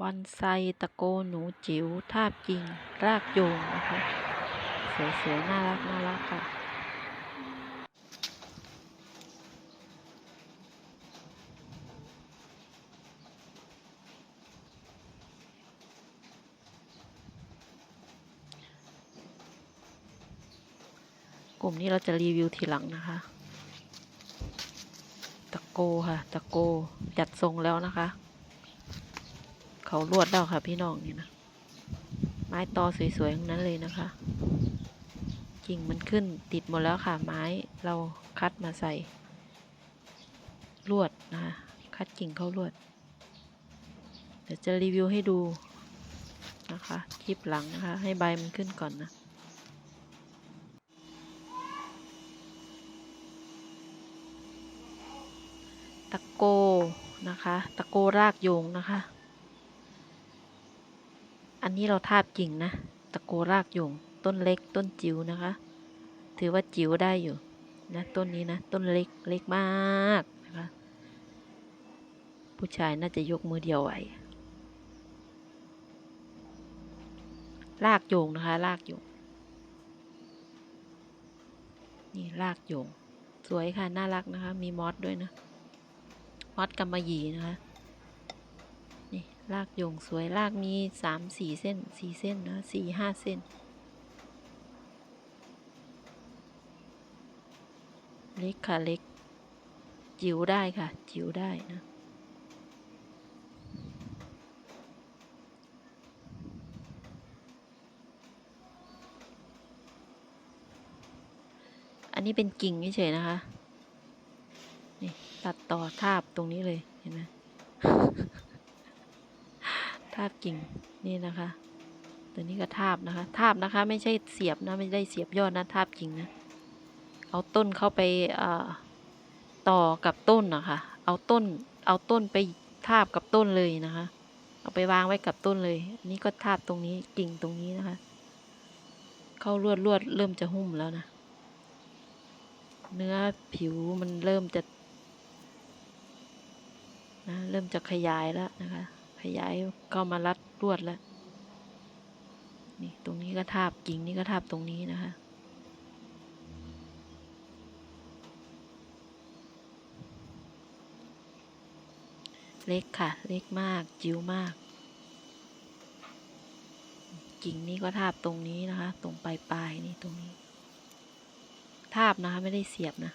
บอนไซตะโกหนูจิ๋วทาบกิ่งรากโยงนะคะสวยๆน่ารักน่ารักค่ะกลุ่มนี้เราจะรีวิวทีหลังนะคะ ตะโกค่ะ ตะโก จัดทรงแล้วนะคะ เขาลวดแล้วค่ะ พี่น้องนี่นะไม้ตอสวยๆทั้งนั้นเลยนะคะกิ่งมันขึ้นติดหมดแล้วค่ะ ไม้เราคัดมาใส่ ลวดนะคะคัดกิ่งเข้าลวด เดี๋ยวจะรีวิวให้ดูนะคะคลิปหลังนะคะ ให้ใบมันขึ้นก่อนนะตะโกนะคะ ตะโกรากโยงนะคะ อันนี้เราทาบกิ่งนะ ตะโกรากยงต้นเล็กต้นจิ๋วนะคะ ถือว่าจิ๋วได้อยู่นะต้นนี้นะ ต้นเล็กเล็กมากนะคะ ผู้ชายน่าจะยกมือเดียวไหวรากโยงนะคะรากโยงนี่รากโยง สวยค่ะ น่ารักนะคะ มีมอสด้วยนะ มอสกำมะหยี่นะคะ นี่รากโยงสวยรากมีสามสี่เส้นสี่เส้นนะสี่ห้าเส้น เล็กค่ะเล็ก จิ๋วได้ค่ะ จิ๋วได้นะอันนี้เป็นกิ่งเฉยๆนะคะ นี่ตัดต่อทาบตรงนี้เลย เห็นไหมาบกิ่งนี่นะคะ ตัวนี้ก็ทาบนะคะ ทาบนะคะ ไม่ใช่เสียบนะ ไม่ได้เสียบยอดนะทาบกิ่งนะ เอาต้นเข้าไปต่อกับต้นนะคะ เอาต้น เอาต้นไปทาบกับต้นเลยนะคะ เอาไปวางไว้กับต้นเลย อันนี้ก็ทาบตรงนี้กิ่งตรงนี้นะคะ เข้าลวดลวดเริ่มจะหุ้มแล้วนะ เนื้อผิวมันเริ่มจะนะเริ่มจะขยายแล้วนะคะ ขยายเข้ามารัดลวดแล้ว นี่ตรงนี้ก็ทาบกิ่งนี่ก็ทาบตรงนี้นะคะ เล็กค่ะ เล็กมาก จิ๋วมาก กิ่งนี้ก็ทาบตรงนี้นะคะ ตรงปลายปลายนี่ตรงนี้ ทาบนะคะ ไม่ได้เสียบนะ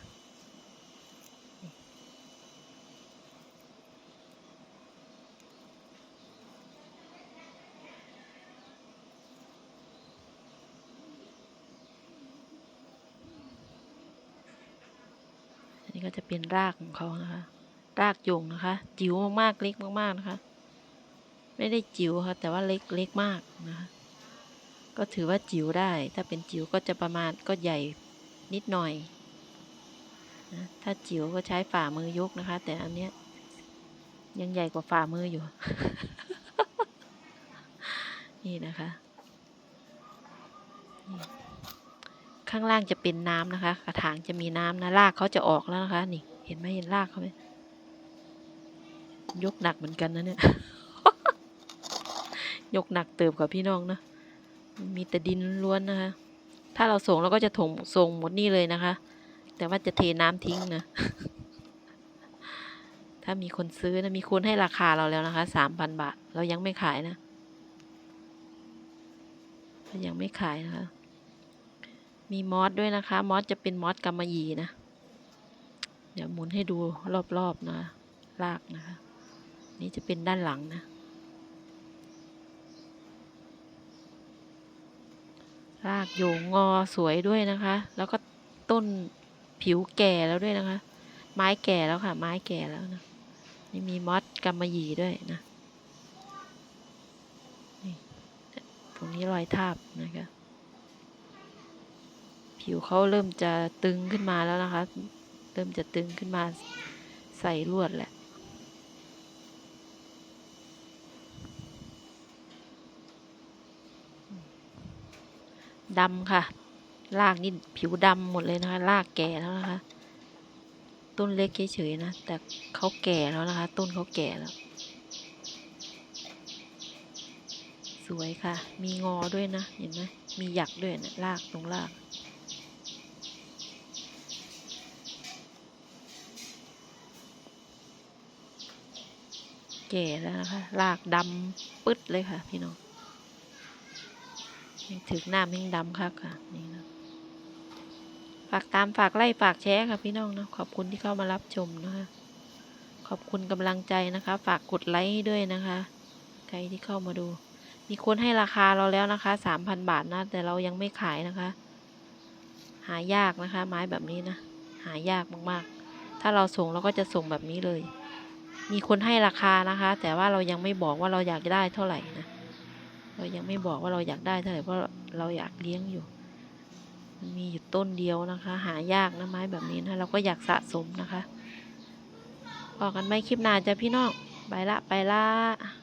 นนี้ก็จะเป็นรากของเขานะคะ รากโยงนะคะ จิ๋วมากๆ เล็กมากๆนะคะ ไม่ได้จิ๋วค่ะ แต่ว่าเล็กเล็กมากนะคะ ก็ถือว่าจิ๋วได้ ถ้าเป็นจิ๋วก็จะประมาณก็ใหญ่นิดหน่อยนะถ้าจิ๋วก็ใช้ฝ่ามือยกนะคะ แต่อันเนี้ยยังใหญ่กว่าฝ่ามืออยู่ นี่นะคะ ข้างล่างจะเป็นน้ำนะคะ กระถางจะมีน้ำนะรากเขาจะออกแล้วนะคะ นี่ เห็นไหมเห็นรากเขาไหมยกหนักเหมือนกันนะเนี่ย ยกหนักเติบกับพี่น้องนะ มีแต่ดินล้วนนะคะ ถ้าเราส่งเราก็จะถงส่งหมดนี่เลยนะคะ แต่ว่าจะเทน้ำทิ้งนะ ถ้ามีคนซื้อนะ มีคนให้ราคาเราแล้วนะคะสามพันบาท เรายังไม่ขายนะ ยังไม่ขายนะคะ มีมอสด้วยนะคะ มอสจะเป็นมอสกำมะหยี่นะ เดี๋ยวหมุนให้ดูรอบๆนะลากนะคะ นี่จะเป็นด้านหลังนะรากโยงงอสวยด้วยนะคะ แล้วก็ต้นผิวแก่แล้วด้วยนะคะ ไม้แก่แล้วค่ะ ไม้แก่แล้วนะ นี่มีมอสกำมะหยี่ด้วยนะ นี่ตรงนี้รอยทาบนะคะ ผิวเขาเริ่มจะตึงขึ้นมาแล้วนะคะ เริ่มจะตึงขึ้นมาใส่ลวดแหละดำค่ะรากนี่ผิวดำหมดเลยนะคะรากแก่แล้วนะคะ ต้นเล็กเฉยๆนะ แต่เขาแก่แล้วนะคะ ต้นเขาแก่แล้ว สวยค่ะ มีงอด้วยนะ เห็นไหมมีหยักด้วยนะรากตรงราก แก่แล้วนะคะรากดำปึ๊ดเลยค่ะ พี่น้องยังถึงน้ำยังดำครับค่ะนี่นะฝากตามฝากไล่ฝากแชร์ค่ะพี่น้องนะขอบคุณที่เข้ามารับชมนะคะขอบคุณกำลังใจนะคะ ฝากกดไลค์ให้ด้วยนะคะ ใครที่เข้ามาดู มีคนให้ราคาเราแล้วนะคะสามพันบาทนะ แต่เรายังไม่ขายนะคะ หายากนะคะ ไม้แบบนี้นะ หายากมากๆ ถ้าเราส่งเราก็จะส่งแบบนี้เลย มีคนให้ราคานะคะ แต่ว่าเรายังไม่บอกว่าเราอยากได้เท่าไหร่นะเรายังไม่บอกว่าเราอยากได้เท่าไหร่เพราะเราอยากเลี้ยงอยู่มันมีอยู่ต้นเดียวนะคะ หายากนะไม้แบบนี้นะเราก็อยากสะสมนะคะพอกันไหมคลิปหน้าจ้ะพี่น้องไปละไปละ